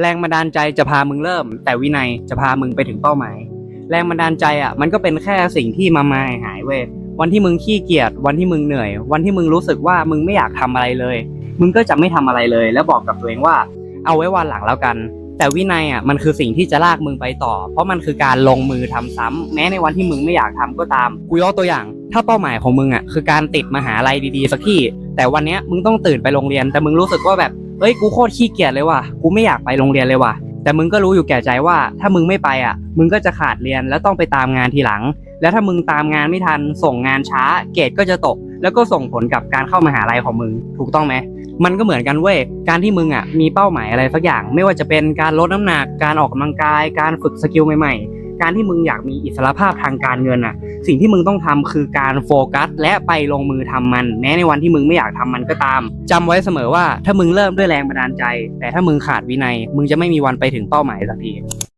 แรงบันดาลใจจะพามึงเริ่ม แต่วินัยจะพามึงไปถึงเป้าหมาย แรงบันดาลใจอะ มันก็เป็นแค่สิ่งที่มามาหายเว้ยวันที่มึงขี้เกียจวันที่มึงเหนื่อย วันที่มึงรู้สึกว่ามึงไม่อยากทำอะไรเลย มึงก็จะไม่ทำอะไรเลย แล้วบอกกับตัวเองว่า เอาไว้วันหลังแล้วกัน แต่วินัยอะมันคือสิ่งที่จะลากมึงไปต่อ เพราะมันคือการลงมือทำซ้ำแม้ในวันที่มึงไม่อยากทำก็ตามกูยกตัวอย่าง ถ้าเป้าหมายของมึงอะคือการติดมหาลัยดีๆสักที่ แต่วันนี้มึงต้องตื่นไปโรงเรียน แต่มึงรู้สึกว่าแบบ เฮ้ยกูโคตรขี้เกียจเลยว่ะกูไม่อยากไปโรงเรียนเลยว่ะ แต่มึงก็รู้อยู่แก่ใจว่า ถ้ามึงไม่ไปอะ มึงก็จะขาดเรียนแล้วต้องไปตามงานทีหลัง แล้วถ้ามึงตามงานไม่ทันส่งงานช้า เกรดก็จะตก แล้วก็ส่งผลกับการเข้ามหาลัยของมึงถูกต้องไหมมันก็เหมือนกันเว้ย การที่มึงอะมีเป้าหมายอะไรสักอย่าง ไม่ว่าจะเป็นการลดน้ำหนัก การออกกำลังกาย การฝึกสกิลใหม่ๆ การที่มึงอยากมีอิสรภาพทางการเงินอะ สิ่งที่มึงต้องทำคือการโฟกัส และไปลงมือทำมัน แม้ในวันที่มึงไม่อยากทำมันก็ตามจำไว้เสมอว่าถ้ามึงเริ่มด้วยแรงบันดาลใจ แต่ถ้ามึงขาดวินัย มึงจะไม่มีวันไปถึงเป้าหมายสักที